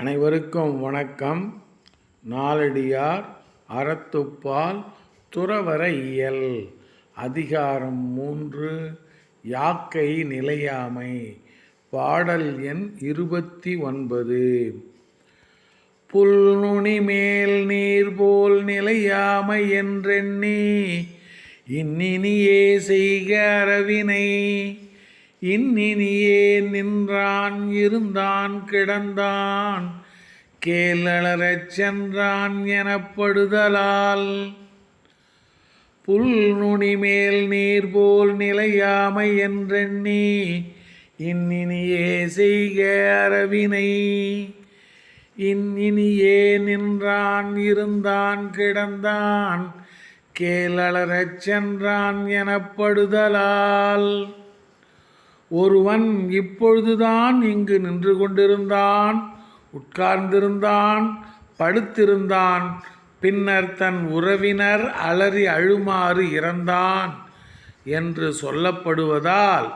அனைவருக்கும் வணக்கம். நாலடியார் அறத்துப்பால் துறவர இயல் அதிகாரம் மூன்று யாக்கை நிலையாமை. பாடல் எண் இருபத்தி ஒன்பது. புல்நுனி மேல் நீர் போல் நிலையாமை என்றெண்ணி. இன்னினியே செய்க அரவினை. இன்னினியே நின்றான் இருந்தான் கிடந்தான். கேளறச் சென்றான் எனப்படுதலால். புல் மேல் நீர் போல் நிலையாமை என்றெண்ணி இன்னினியே செய்க அரவினை. இன்னினியே நின்றான் இருந்தான் கிடந்தான். கேளறச் சென்றான் எனப்படுதலால். ஒருவன் இப்பொழுதுதான் இங்கு நின்று கொண்டிருந்தான் உட்கார்ந்திருந்தான் படுத்திருந்தான். பின்னர் தன் உறவினர் அலறி அழுமாறு இறந்தான் என்று சொல்லப்படுவதால்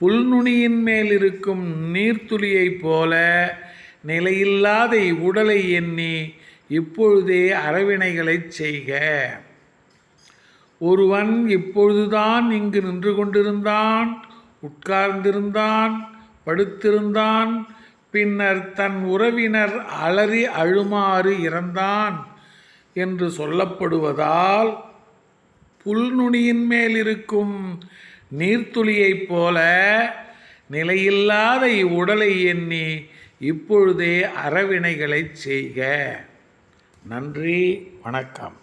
புல்நுனியின் மேல் இருக்கும் நீர்த்துளியைப் போல நிலையில்லாத உடலை எண்ணி இப்பொழுதே அறவினைகளைச் செய்க. ஒருவன் இப்பொழுதுதான் இங்கு நின்று கொண்டிருந்தான் உட்கார்ந்திருந்தான் படுத்திருந்தான் பின்னர் தன் உறவினர் அலறி அழுமாறு இறந்தான் என்று சொல்லப்படுவதால் புல்நுனியின் மேல் இருக்கும் நீர்த்துளியைப் போல நிலையில்லாத இவ்வுடலை எண்ணி இப்பொழுதே அறவினைகளைச் செய்க. நன்றி வணக்கம்.